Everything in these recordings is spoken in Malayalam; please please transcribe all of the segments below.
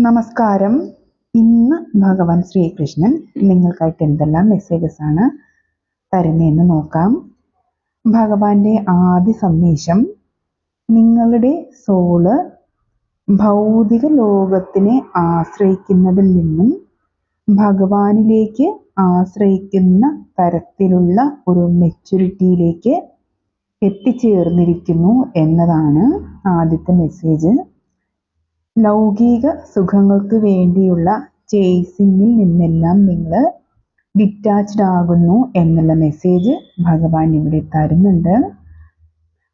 നമസ്കാരം. ഇന്ന് ഭഗവാൻ ശ്രീകൃഷ്ണൻ നിങ്ങൾക്കായിട്ട് എന്തെല്ലാം മെസ്സേജസ് ആണ് തരുന്നതെന്ന് നോക്കാം. ഭഗവാന്റെ ആദ്യ സന്ദേശം നിങ്ങളുടെ സോൾ ഭൗതിക ലോകത്തിനെ ആശ്രയിക്കുന്നതിൽ നിന്നും ഭഗവാനിലേക്ക് ആശ്രയിക്കുന്ന തരത്തിലുള്ള ഒരു മെച്യൂരിറ്റിയിലേക്ക് എത്തിച്ചേർന്നിരിക്കുന്നു എന്നതാണ് ആദ്യത്തെ മെസ്സേജ് ലൗകിക സുഖങ്ങൾക്ക് വേണ്ടിയുള്ള ചേസിങ്ങിൽ നിന്നെല്ലാം നിങ്ങൾ ഡിറ്റാച്ച്ഡ് ആകുന്നു എന്നുള്ള മെസ്സേജ് ഭഗവാൻ ഇവിടെ തരുന്നുണ്ട്.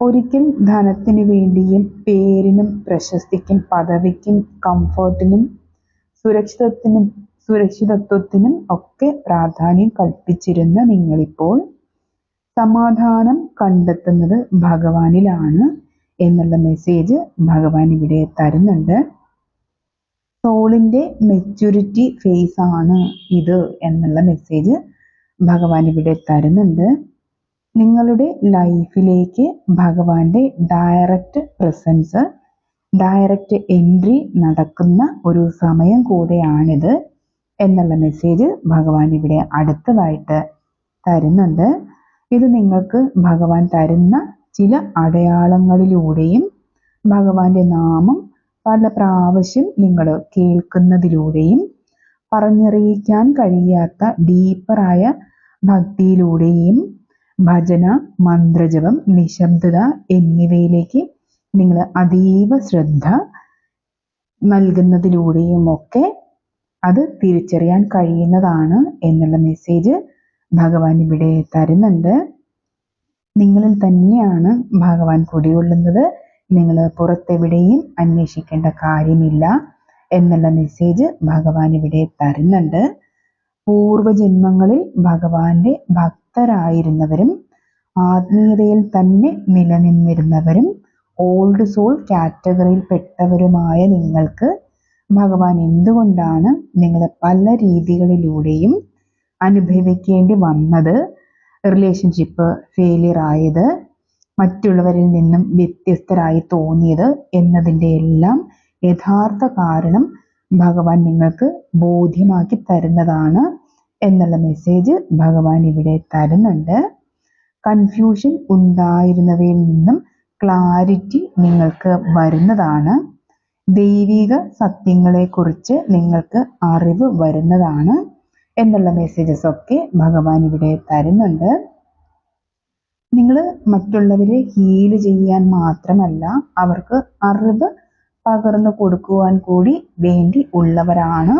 ഒരിക്കൽ ധനത്തിന് വേണ്ടിയും പേരിനും പ്രശസ്തിക്കും പദവിക്കും കംഫർട്ടിനും സുരക്ഷിതത്വത്തിനും സുരക്ഷിതത്വത്തിനും ഒക്കെ പ്രാധാന്യം കൽപ്പിച്ചിരുന്ന നിങ്ങളിപ്പോൾ സമാധാനം കണ്ടെത്തുന്നത് ഭഗവാനിലാണ്. എന്നുള്ള മെസ്സേജ് ഭഗവാൻ ഇവിടെ തരുന്നുണ്ട്. സോളിന്റെ മെച്യൂരിറ്റി ഫേസ് ആണ് ഇത് എന്നുള്ള മെസ്സേജ് ഭഗവാൻ ഇവിടെ തരുന്നുണ്ട്. നിങ്ങളുടെ ലൈഫിലേക്ക് ഭഗവാന്റെ ഡയറക്റ്റ് പ്രസൻസ് ഡയറക്റ്റ് എൻട്രി നടക്കുന്ന ഒരു സമയം കൂടെയാണിത് എന്നുള്ള മെസ്സേജ് ഭഗവാൻ ഇവിടെ അടുത്തതായിട്ട് തരുന്നുണ്ട്. ഇത് നിങ്ങൾക്ക് ഭഗവാൻ തരുന്ന ചില അടയാളങ്ങളിലൂടെയും ഭഗവാന്റെ നാമം പല പ്രാവശ്യം നിങ്ങൾ കേൾക്കുന്നതിലൂടെയും പറഞ്ഞറിയിക്കാൻ കഴിയാത്ത ഡീപ്പറായ ഭക്തിയിലൂടെയും ഭജന മന്ത്രജപം നിശബ്ദത എന്നിവയിലേക്ക് നിങ്ങൾ അതീവ ശ്രദ്ധ നൽകുന്നതിലൂടെയും ഒക്കെ അത് തിരിച്ചറിയാൻ കഴിയുന്നതാണ് എന്നുള്ള മെസ്സേജ് ഭഗവാൻ ഇവിടെ തരുന്നുണ്ട്. നിങ്ങളിൽ തന്നെയാണ് ഭഗവാൻ കുടികൊള്ളുന്നത്. നിങ്ങൾ പുറത്തെവിടെയും അന്വേഷിക്കേണ്ട കാര്യമില്ല എന്നുള്ള മെസ്സേജ് ഭഗവാൻ ഇവിടെ തരുന്നുണ്ട്. പൂർവജന്മങ്ങളിൽ ഭഗവാന്റെ ഭക്തരായിരുന്നവരും ആത്മീയതയിൽ തന്നെ നിലനിന്നിരുന്നവരും ഓൾഡ് സോൾ കാറ്റഗറിയിൽ പെട്ടവരുമായ നിങ്ങൾക്ക് ഭഗവാൻ എന്തുകൊണ്ടാണ് നിങ്ങളെ പല രീതികളിലൂടെയും അനുഭവിക്കേണ്ടി വന്നത്? റിലേഷൻഷിപ്പ് ഫെയിലിയർ ആയത് മറ്റുള്ളവരിൽ നിന്നും വ്യത്യസ്തരായി തോന്നിയത് എന്നതിന്റെ എല്ലാം യഥാർത്ഥ കാരണം ഭഗവാൻ നിങ്ങൾക്ക് ബോധ്യമാക്കി തരുന്നതാണ് എന്നുള്ള മെസ്സേജ് ഭഗവാൻ ഇവിടെ തരുന്നുണ്ട്. കൺഫ്യൂഷൻ ഉണ്ടായിരുന്നവയിൽ നിന്നും ക്ലാരിറ്റി നിങ്ങൾക്ക് വരുന്നതാണ്. ദൈവിക സത്യങ്ങളെക്കുറിച്ച് നിങ്ങൾക്ക് അറിവ് വരുന്നതാണ്. എന്നുള്ള മെസ്സേജസ് ഒക്കെ ഭഗവാൻ ഇവിടെ തരുന്നുണ്ട്. നിങ്ങൾ മറ്റുള്ളവരെ ഹീൽ ചെയ്യാൻ മാത്രമല്ല അവർക്ക് അറിവ് പകർന്നു കൊടുക്കുവാൻ കൂടി വേണ്ടി ഉള്ളവരാണ്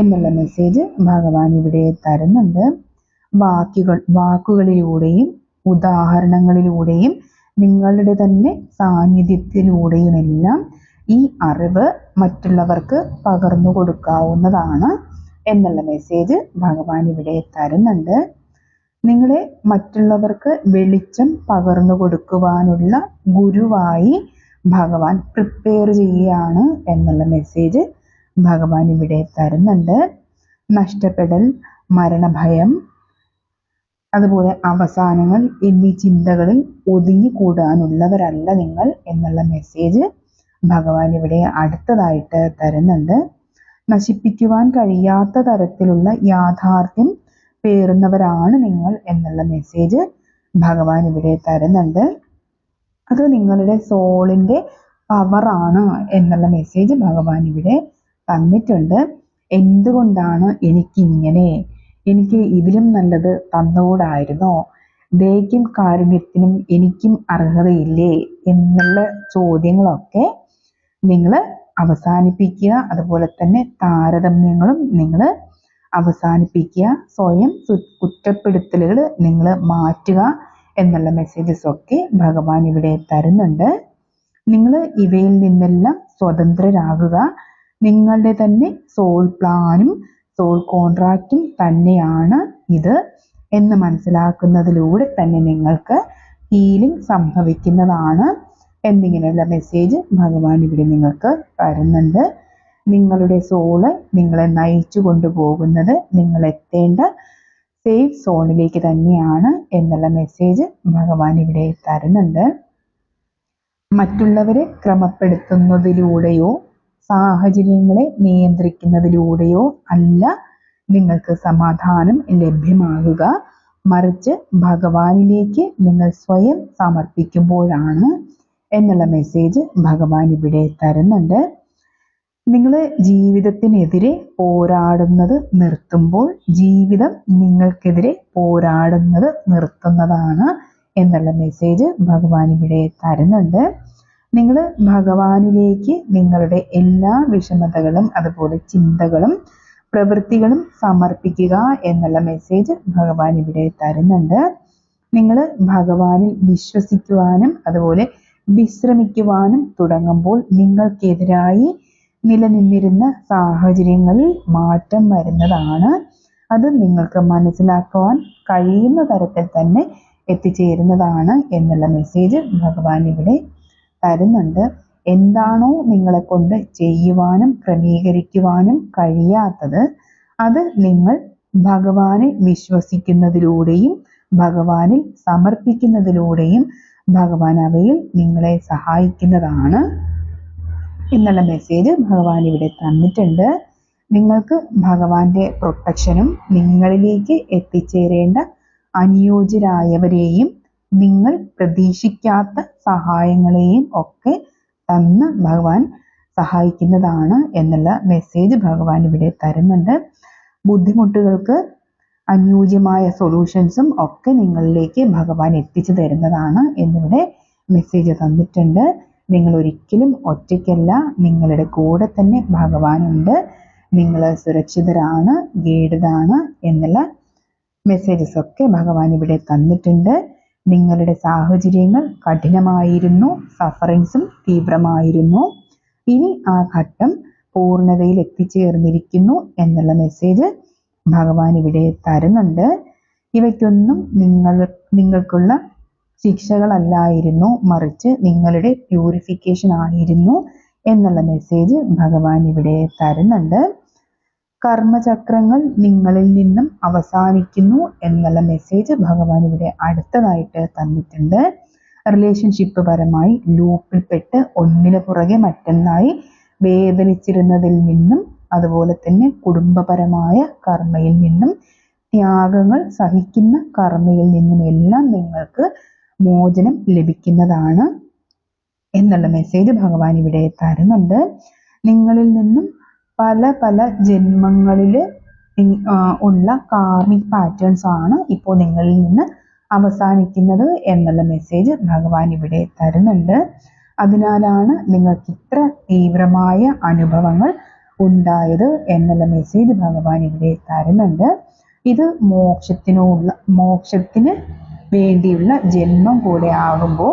എന്നുള്ള മെസ്സേജ് ഭഗവാൻ ഇവിടെ തരുന്നുണ്ട്. വാക്കുകൾ വാക്കുകളിലൂടെയും ഉദാഹരണങ്ങളിലൂടെയും നിങ്ങളുടെ തന്നെ സാന്നിധ്യത്തിലൂടെയുമെല്ലാം ഈ അറിവ് മറ്റുള്ളവർക്ക് പകർന്നു കൊടുക്കാവുന്നതാണ്. എന്നുള്ള മെസ്സേജ് ഭഗവാൻ ഇവിടെ തരുന്നുണ്ട്. നിങ്ങളെ മറ്റുള്ളവർക്ക് വെളിച്ചം പകർന്നു കൊടുക്കുവാനുള്ള ഗുരുവായി ഭഗവാൻ പ്രിപ്പയർ ചെയ്യുകയാണ് എന്നുള്ള മെസ്സേജ് ഭഗവാൻ ഇവിടെ തരുന്നുണ്ട്. നഷ്ടപ്പെടൽ മരണഭയം അതുപോലെ അവസാനങ്ങൾ എന്നീ ചിന്തകളിൽ ഒതുങ്ങിക്കൂടാനുള്ളവരല്ല നിങ്ങൾ എന്നുള്ള മെസ്സേജ് ഭഗവാൻ ഇവിടെ അടുത്തതായിട്ട് തരുന്നുണ്ട്. നശിപ്പിക്കുവാൻ കഴിയാത്ത തരത്തിലുള്ള യാഥാർത്ഥ്യം പേറുന്നവരാണ് നിങ്ങൾ എന്നുള്ള മെസ്സേജ് ഭഗവാൻ ഇവിടെ തരുന്നുണ്ട്. അത് നിങ്ങളുടെ സോളിന്റെ പവറാണ് എന്നുള്ള മെസ്സേജ് ഭഗവാൻ ഇവിടെ തന്നിട്ടുണ്ട്. എന്തുകൊണ്ടാണ് എനിക്കിങ്ങനെ? എനിക്ക് ഇതിലും നല്ലത് തന്നുകൂടായിരുന്നോ ദയക്കും കാരുണ്യത്തിനും എനിക്കും അർഹതയില്ലേ? എന്നുള്ള ചോദ്യങ്ങളൊക്കെ നിങ്ങൾ അവസാനിപ്പിക്കുക. അതുപോലെ തന്നെ താരതമ്യങ്ങളും നിങ്ങൾ അവസാനിപ്പിക്കുക. സ്വയം കുറ്റപ്പെടുത്തലുകൾ നിങ്ങൾ മാറ്റുക എന്നുള്ള മെസ്സേജസ് ഒക്കെ ഭഗവാൻ ഇവിടെ തരുന്നുണ്ട്. നിങ്ങൾ ഇവയിൽ നിന്നെല്ലാം സ്വതന്ത്രരാകുക. നിങ്ങളുടെ തന്നെ സോൾ പ്ലാനും സോൾ കോൺട്രാക്റ്റും തന്നെയാണ് ഇത് എന്ന് മനസ്സിലാക്കുന്നതിലൂടെ തന്നെ നിങ്ങൾക്ക് ഹീലിംഗ് സംഭവിക്കുന്നതാണ്. എന്നിങ്ങനെയുള്ള മെസ്സേജ് ഭഗവാൻ ഇവിടെ നിങ്ങൾക്ക് തരുന്നുണ്ട്. നിങ്ങളുടെ സോൾ നിങ്ങളെ നയിച്ചു കൊണ്ടുപോകുന്നത് നിങ്ങൾ എത്തേണ്ട സേഫ് സോണിലേക്ക് തന്നെയാണ് എന്നുള്ള മെസ്സേജ് ഭഗവാൻ ഇവിടെ തരുന്നുണ്ട്. മറ്റുള്ളവരെ ക്രമപ്പെടുത്തുന്നതിലൂടെയോ സാഹചര്യങ്ങളെ നിയന്ത്രിക്കുന്നതിലൂടെയോ അല്ല നിങ്ങൾക്ക് സമാധാനം ലഭ്യമാകുക. മറിച്ച് ഭഗവാനിലേക്ക് നിങ്ങൾ സ്വയം സമർപ്പിക്കുമ്പോഴാണ് എന്നുള്ള മെസ്സേജ് ഭഗവാൻ ഇവിടെ തരുന്നുണ്ട്. നിങ്ങൾ ജീവിതത്തിനെതിരെ പോരാടുന്നത് നിർത്തുമ്പോൾ ജീവിതം നിങ്ങൾക്കെതിരെ പോരാടുന്നത് നിർത്തുന്നതാണ് എന്നുള്ള മെസ്സേജ് ഭഗവാൻ ഇവിടെ തരുന്നുണ്ട്. നിങ്ങൾ ഭഗവാനിലേക്ക് നിങ്ങളുടെ എല്ലാ വിഷമതകളും അതുപോലെ ചിന്തകളും പ്രവൃത്തികളും സമർപ്പിക്കുക എന്നുള്ള മെസ്സേജ് ഭഗവാൻ ഇവിടെ തരുന്നുണ്ട്. നിങ്ങൾ ഭഗവാനിൽ വിശ്വസിക്കുവാനും അതുപോലെ വിശ്രമിക്കുവാനും തുടങ്ങുമ്പോൾ നിങ്ങൾക്കെതിരായി നിലനിന്നിരുന്ന സാഹചര്യങ്ങളിൽ മാറ്റം വരുന്നതാണ്. അത് നിങ്ങൾക്ക് മനസ്സിലാക്കുവാൻ കഴിയുന്ന തരത്തിൽ തന്നെ എത്തിച്ചേരുന്നതാണ് എന്നുള്ള മെസ്സേജ് ഭഗവാൻ ഇവിടെ തരുന്നുണ്ട്. എന്താണോ നിങ്ങളെ കൊണ്ട് ചെയ്യുവാനും ക്രമീകരിക്കുവാനും കഴിയാത്തത് അത് നിങ്ങൾ ഭഗവാനെ വിശ്വസിക്കുന്നതിലൂടെയും ഭഗവാനിൽ സമർപ്പിക്കുന്നതിലൂടെയും ഭഗവാൻ അവയിൽ നിങ്ങളെ സഹായിക്കുന്നതാണ്. എന്നുള്ള മെസ്സേജ് ഭഗവാൻ ഇവിടെ തന്നിട്ടുണ്ട്. നിങ്ങൾക്ക് ഭഗവാന്റെ പ്രൊട്ടക്ഷനും നിങ്ങളിലേക്ക് എത്തിച്ചേരേണ്ട അനുയോജ്യരായവരെയും നിങ്ങൾ പ്രതീക്ഷിക്കാത്ത സഹായങ്ങളെയും ഒക്കെ തന്ന് ഭഗവാൻ സഹായിക്കുന്നതാണ് എന്നുള്ള മെസ്സേജ് ഭഗവാൻ ഇവിടെ തരുന്നുണ്ട്. ബുദ്ധിമുട്ടുകൾക്ക് അനുയോജ്യമായ സൊല്യൂഷൻസും ഒക്കെ നിങ്ങളിലേക്ക് ഭഗവാൻ എത്തിച്ചു തരുന്നതാണ് എന്നിവിടെ മെസ്സേജ് തന്നിട്ടുണ്ട്. നിങ്ങൾ ഒരിക്കലും ഒറ്റയ്ക്കല്ല നിങ്ങളുടെ കൂടെ തന്നെ ഭഗവാനുണ്ട്. നിങ്ങൾ സുരക്ഷിതരാണ് ഗേഡാണ് എന്നുള്ള മെസ്സേജസ് ഒക്കെ ഭഗവാൻ ഇവിടെ തന്നിട്ടുണ്ട്. നിങ്ങളുടെ സാഹചര്യങ്ങൾ കഠിനമായിരുന്നു സഫറിങ്സും തീവ്രമായിരുന്നു. ഇനി ആ ഘട്ടം പൂർണതയിൽ എത്തിച്ചേർന്നിരിക്കുന്നു എന്നുള്ള മെസ്സേജ് ഭഗവാൻ ഇവിടെ തരുന്നുണ്ട്. ഇവയ്ക്കൊന്നും നിങ്ങൾ നിങ്ങൾക്കുള്ള ശിക്ഷകളല്ലായിരുന്നു. മറിച്ച് നിങ്ങളുടെ പ്യൂരിഫിക്കേഷൻ ആയിരുന്നു എന്നുള്ള മെസ്സേജ് ഭഗവാൻ ഇവിടെ തരുന്നുണ്ട്. കർമ്മചക്രങ്ങൾ നിങ്ങളിൽ നിന്നും അവസാനിക്കുന്നു എന്നുള്ള മെസ്സേജ് ഭഗവാൻ ഇവിടെ അടുത്തതായിട്ട് തന്നിട്ടുണ്ട്. റിലേഷൻഷിപ്പ് പരമായി ലൂപ്പിൽപ്പെട്ട് ഒന്നിനു പുറകെ മറ്റൊന്നായി വേദനിച്ചിരുന്നതിൽ നിന്നും അതുപോലെ തന്നെ കുടുംബപരമായ കർമ്മയിൽ നിന്നും ത്യാഗങ്ങൾ സഹിക്കുന്ന കർമ്മയിൽ നിന്നും എല്ലാം നിങ്ങൾക്ക് മോചനം ലഭിക്കുന്നതാണ് എന്നുള്ള മെസ്സേജ് ഭഗവാൻ ഇവിടെ തരുന്നുണ്ട്. നിങ്ങളിൽ നിന്നും പല പല ജന്മങ്ങളിൽ ഉള്ള കാർമിക് പാറ്റേൺസ് ആണ് ഇപ്പോൾ നിങ്ങളിൽ നിന്ന് അവസാനിക്കുന്നത് എന്നുള്ള മെസ്സേജ് ഭഗവാൻ ഇവിടെ തരുന്നുണ്ട്. അതിനാലാണ് നിങ്ങൾക്ക് ഇത്ര തീവ്രമായ അനുഭവങ്ങൾ ഉണ്ടായത് എന്നുള്ള മെസ്സേജ് ഭഗവാൻ ഇവിടെ തരുന്നുണ്ട്. ഇത് മോക്ഷത്തിനുള്ള മോക്ഷത്തിന് വേണ്ടിയുള്ള ജന്മം കൂടെ ആകുമ്പോൾ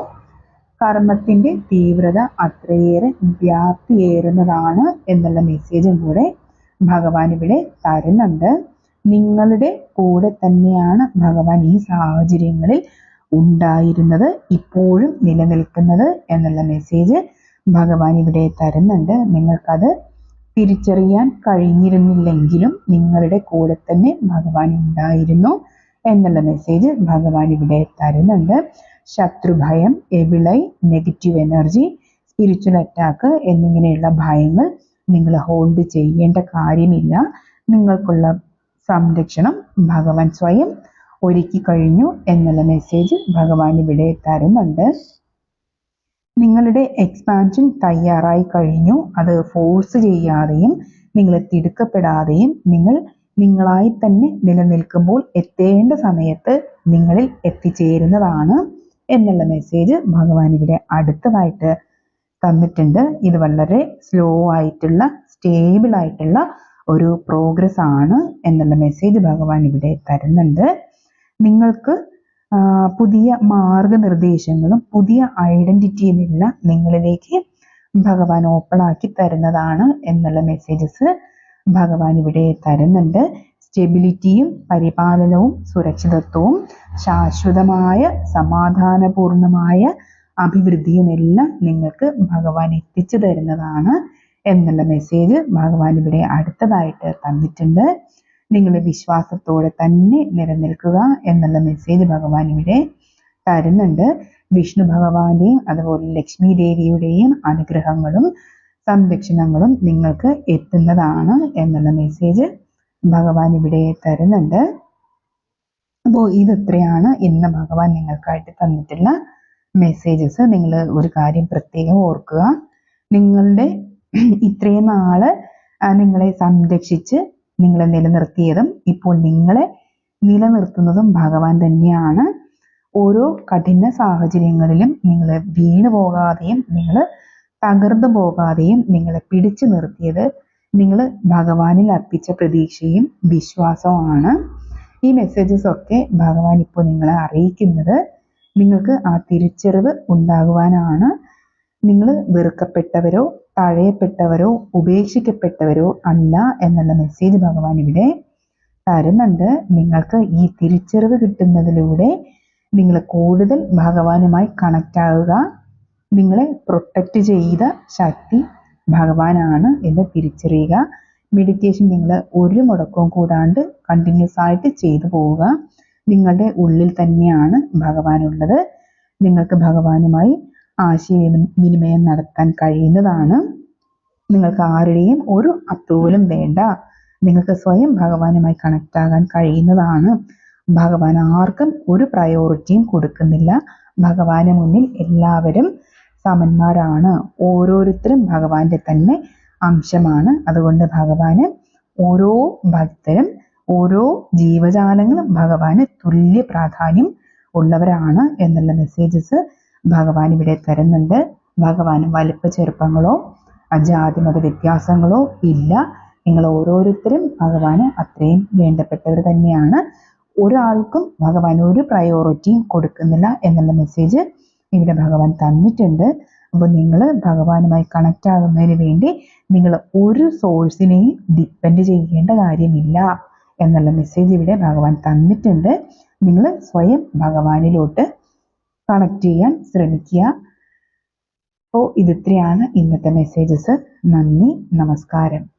കർമ്മത്തിന്റെ തീവ്രത അത്രയേറെ വ്യാപ്തിയേറുന്നതാണ് എന്നുള്ള മെസ്സേജും കൂടെ ഭഗവാൻ ഇവിടെ തരുന്നുണ്ട്. നിങ്ങളുടെ കൂടെ തന്നെയാണ് ഭഗവാൻ ഈ സാഹചര്യങ്ങളിൽ ഉണ്ടായിരുന്നത് ഇപ്പോഴും നിലനിൽക്കുന്നത് എന്നുള്ള മെസ്സേജ് ഭഗവാൻ ഇവിടെ തരുന്നുണ്ട്. നിങ്ങൾക്കത് തിരിച്ചറിയാൻ കഴിഞ്ഞിരുന്നില്ലെങ്കിലും നിങ്ങളുടെ കൂടെ തന്നെ ഭഗവാൻ ഉണ്ടായിരുന്നു എന്നുള്ള മെസ്സേജ് ഭഗവാൻ ഇവിടെ തരുന്നുണ്ട്. ശത്രുഭയം evil eye negative energy spiritual attack എന്നിങ്ങനെയുള്ള ഭയങ്ങൾ നിങ്ങൾ ഹോൾഡ് ചെയ്യേണ്ട കാര്യമില്ല. നിങ്ങൾക്കുള്ള സംരക്ഷണം ഭഗവാൻ സ്വയം ഒരുക്കി കഴിഞ്ഞു എന്നുള്ള മെസ്സേജ് ഭഗവാൻ ഇവിടെ തരുന്നുണ്ട്. നിങ്ങളുടെ എക്സ്പാൻഷൻ തയ്യാറായി കഴിഞ്ഞു. അത് ഫോഴ്സ് ചെയ്യാതെയും നിങ്ങൾ തിടുക്കപ്പെടാതെയും നിങ്ങൾ നിങ്ങളായി തന്നെ നിലനിൽക്കുമ്പോൾ എത്തേണ്ട സമയത്ത് നിങ്ങളിൽ എത്തിച്ചേരുന്നതാണ് എന്നുള്ള മെസ്സേജ് ഭഗവാൻ ഇവിടെ അടുത്തതായിട്ട് തന്നിട്ടുണ്ട്. ഇത് വളരെ സ്ലോ ആയിട്ടുള്ള സ്റ്റേബിൾ ആയിട്ടുള്ള ഒരു പ്രോഗ്രസ് ആണ് എന്നുള്ള മെസ്സേജ് ഭഗവാൻ ഇവിടെ തരുന്നുണ്ട്. നിങ്ങൾക്ക് പുതിയ മാർഗനിർദ്ദേശങ്ങളും പുതിയ ഐഡന്റിറ്റിയും എല്ലാം നിങ്ങളിലേക്ക് ഭഗവാൻ ഓപ്പൺ ആക്കി തരുന്നതാണ് എന്നുള്ള മെസ്സേജസ് ഭഗവാൻ ഇവിടെ തരുന്നുണ്ട്. സ്റ്റെബിലിറ്റിയും പരിപാലനവും സുരക്ഷിതത്വവും ശാശ്വതമായ സമാധാനപൂർണമായ അഭിവൃദ്ധിയും എല്ലാം നിങ്ങൾക്ക് ഭഗവാൻ എത്തിച്ചു തരുന്നതാണ് എന്നുള്ള മെസ്സേജ് ഭഗവാൻ ഇവിടെ അടുത്തതായിട്ട് തന്നിട്ടുണ്ട്. നിങ്ങൾ വിശ്വാസത്തോടെ തന്നെ നിലനിൽക്കുക എന്നുള്ള മെസ്സേജ് ഭഗവാൻ ഇവിടെ തരുന്നുണ്ട്. വിഷ്ണു ഭഗവാന്റെയും അതുപോലെ ലക്ഷ്മി ദേവിയുടെയും അനുഗ്രഹങ്ങളും സംരക്ഷണങ്ങളും നിങ്ങൾക്ക് എത്തുന്നതാണ് എന്നുള്ള മെസ്സേജ് ഭഗവാൻ ഇവിടെ തരുന്നുണ്ട്. അപ്പോൾ ഇത്രയാണ് ഇന്ന് ഭഗവാൻ നിങ്ങൾക്കായിട്ട് തന്നിട്ടുള്ള മെസ്സേജസ് നിങ്ങൾ ഒരു കാര്യം പ്രത്യേകം ഓർക്കുക. നിങ്ങളുടെ ഇത്രയും നാൾ നിങ്ങളെ സംരക്ഷിച്ച് നിങ്ങളെ നിലനിർത്തിയതും ഇപ്പോൾ നിങ്ങളെ നിലനിർത്തുന്നതും ഭഗവാൻ തന്നെയാണ്. ഓരോ കഠിന സാഹചര്യങ്ങളിലും നിങ്ങൾ വീണു പോകാതെയും നിങ്ങൾ തകർന്നു പോകാതെയും നിങ്ങളെ പിടിച്ചു നിർത്തിയത് നിങ്ങൾ ഭഗവാനിൽ അർപ്പിച്ച പ്രതീക്ഷയും വിശ്വാസവുമാണ് ഈ മെസ്സേജസ് ഒക്കെ ഭഗവാൻ ഇപ്പോൾ നിങ്ങളെ അറിയിക്കുന്നത്. നിങ്ങൾക്ക് ആ തിരിച്ചറിവ് ഉണ്ടാകുവാനാണ്. നിങ്ങൾ വെറുക്കപ്പെട്ടവരോ തഴയപ്പെട്ടവരോ ഉപേക്ഷിക്കപ്പെട്ടവരോ അല്ല എന്നുള്ള മെസ്സേജ് ഭഗവാൻ ഇവിടെ തരുന്നുണ്ട്. നിങ്ങൾക്ക് ഈ തിരിച്ചറിവ് കിട്ടുന്നതിലൂടെ നിങ്ങൾ കൂടുതൽ ഭഗവാനുമായി കണക്റ്റ് ആവുക. നിങ്ങളെ പ്രൊട്ടക്റ്റ് ചെയ്ത ശക്തി ഭഗവാനാണ് എന്ന് തിരിച്ചറിയുക. മെഡിറ്റേഷൻ നിങ്ങൾ ഒരു മുടക്കവും കൂടാണ്ട് കണ്ടിന്യൂസ് ആയിട്ട് ചെയ്തു പോവുക. നിങ്ങളുടെ ഉള്ളിൽ തന്നെയാണ് ഭഗവാനുള്ളത് നിങ്ങൾക്ക് ഭഗവാനുമായി ആശയവിനിമയം നടത്താൻ കഴിയുന്നതാണ്. നിങ്ങൾക്ക് ആരുടെയും ഒരു അപ്രൂവലും വേണ്ട. നിങ്ങൾക്ക് സ്വയം ഭഗവാനുമായി കണക്ട് ആകാൻ കഴിയുന്നതാണ്. ഭഗവാൻ ആർക്കും ഒരു പ്രയോറിറ്റിയും കൊടുക്കുന്നില്ല. ഭഗവാന് മുന്നിൽ എല്ലാവരും സമന്മാരാണ്. ഓരോരുത്തരും ഭഗവാന്റെ തന്നെ അംശമാണ്. അതുകൊണ്ട് ഭഗവാന് ഓരോ ഭക്തരും ഓരോ ജീവജാലങ്ങളും ഭഗവാന് തുല്യ പ്രാധാന്യം ഉള്ളവരാണ് എന്നുള്ള മെസ്സേജസ് ഭഗവാൻ ഇവിടെ തരുന്നുണ്ട്. ഭഗവാൻ വലിപ്പ ചെറുപ്പങ്ങളോ ജാതിമത വ്യത്യാസങ്ങളോ ഇല്ല. നിങ്ങൾ ഓരോരുത്തരും ഭഗവാന് അത്രയും വേണ്ടപ്പെട്ടവർ തന്നെയാണ്. ഒരാൾക്കും ഭഗവാൻ ഒരു പ്രയോറിറ്റിയും കൊടുക്കുന്നില്ല എന്നുള്ള മെസ്സേജ് ഇവിടെ ഭഗവാൻ തന്നിട്ടുണ്ട്. അപ്പോൾ നിങ്ങൾ ഭഗവാനുമായി കണക്റ്റ് ആകുന്നതിന് വേണ്ടി നിങ്ങൾ ഒരു സോഴ്സിനെയും ഡിപ്പെൻഡ് ചെയ്യേണ്ട കാര്യമില്ല എന്നുള്ള മെസ്സേജ് ഇവിടെ ഭഗവാൻ തന്നിട്ടുണ്ട്. നിങ്ങൾ സ്വയം ഭഗവാനിലോട്ട് കണക്ട് ചെയ്യാൻ ശ്രമിക്കുക. അപ്പോൾ ഇതിത്രയാണ് ഇന്നത്തെ മെസ്സേജസ് നന്ദി നമസ്കാരം.